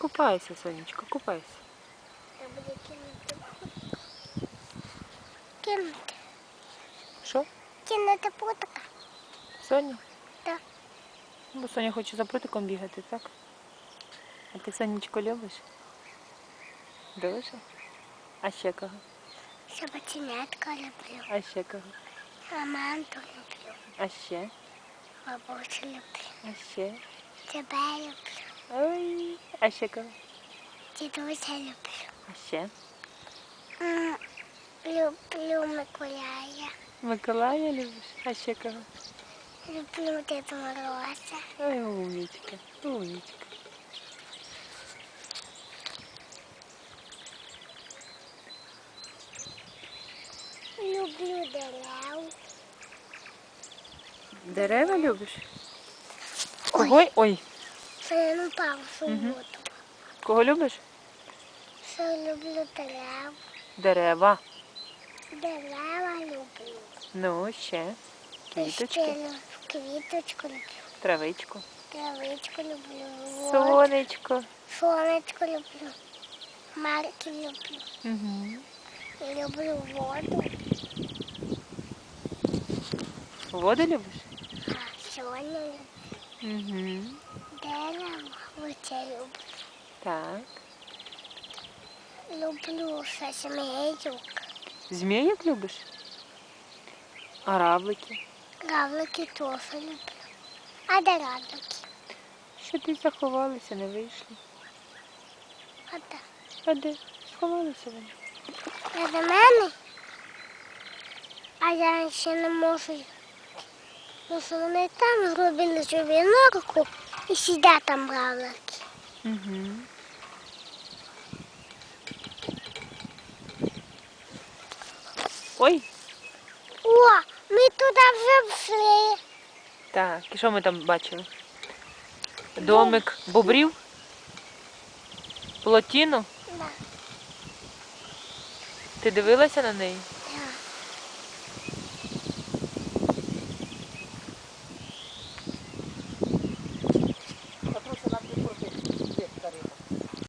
Купайся, сонечко, купайся. Я буду кинути. Кинути. Що? Кинути путика. Соня? Так. Бо Соня хоче за прутиком бігати, так? А ти сонечко любиш? Дуже? А ще кого? Собаченятка люблю. А ще кого? А люблю. А ще? Бабусю люблю. А ще? Тебе люблю. Ой, а ще кого? Дідуся люблю. А ще? Люблю Миколая. Миколая любиш? А ще кого? Люблю Діду Мороза. Ой, умничка, умничка. Люблю дерев. Дерева любиш? Кого? Ой, Що я не впав в суботу. кого любиш? Що люблю дерев. Дерева. Дерева люблю. Ну, ще. Ще Квіточки, лю- квіточку люблю. травичку. Травичку люблю. Сонечко. Сонечко люблю. Марки люблю. Угу. Люблю воду. Воду любиш? А соня люблю. Угу. Дерево. Оце люблю. Так. Люблю ще змеюк. Зміїк любиш? А равлики? Равлики теж люблю. А де равлики? Що ти заховалися, не вийшли? А де? А де? Сховалися вони. Не до мене? А я ще не можу. Ну, що вони там зробили собі норку і сидять там равлики. Угу. Ой, О, ми туди вже вшли. так, і що ми там бачили? Домик бобрів? Плотіну? Да. Ти дивилася на неї?